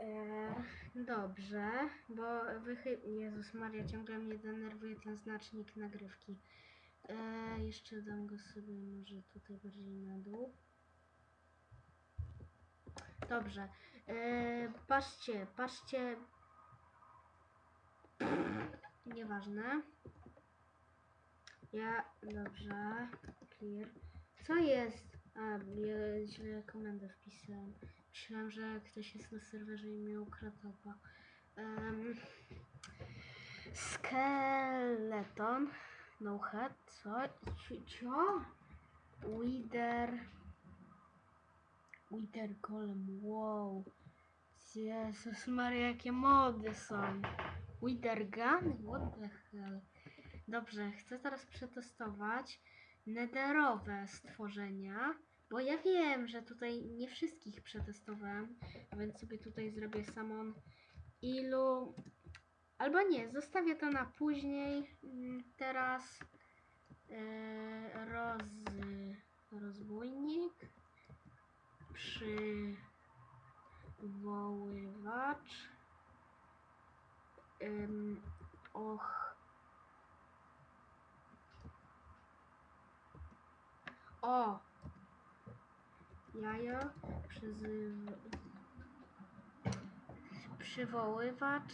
E, dobrze, bo wychyl... Jezus Maria, ciągle mnie denerwuje ten znacznik nagrywki. E, jeszcze dam go sobie może tutaj bardziej na dół. Dobrze. E, patrzcie, patrzcie. Nieważne. Ja, dobrze. Clear. Co jest? Źle komendę wpisałem. Myślałem, że ktoś jest na serwerze i mi ukradł. Um, skeleton. No head. Co? Co? Wither. Wither golem. Wow. Jezus Maria, jakie mody są. Wither gun? What the hell? Dobrze, chcę teraz przetestować nederowe stworzenia, bo ja wiem, że tutaj nie wszystkich przetestowałem, więc sobie tutaj zrobię samon ilu... Albo nie, zostawię to na później. Mm, Teraz e, roz, rozbójnik, przywoływacz, ym, och, O! Jajo, przyzyw... przywoływacz,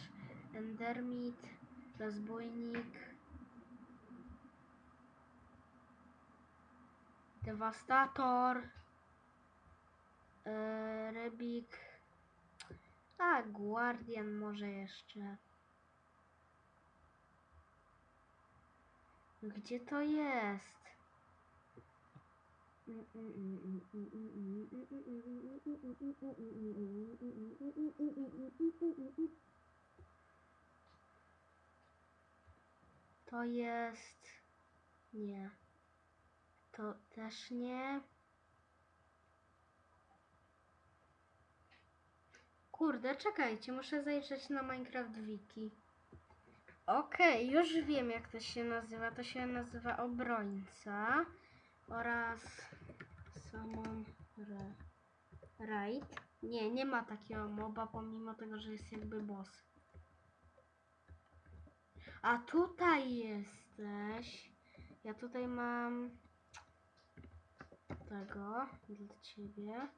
endermit, rozbójnik, dewastator, e, rybik, a guardian może jeszcze. Gdzie to jest? To jest. Nie. To też nie. Kurde, czekajcie, muszę zajrzeć na Minecraft Wiki. Okej, już wiem jak to się nazywa. To się nazywa obrońca oraz Summon Ra- Raid. Nie, nie ma takiego moba, pomimo tego, że jest jakby boss. A tutaj jesteś. Ja tutaj mam tego dla ciebie.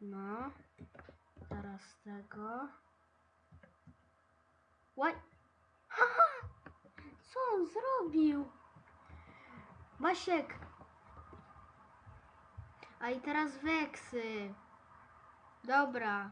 No. Teraz tego. Łaj! Haha! Co on zrobił? Basiek! A i teraz weksy. Dobra.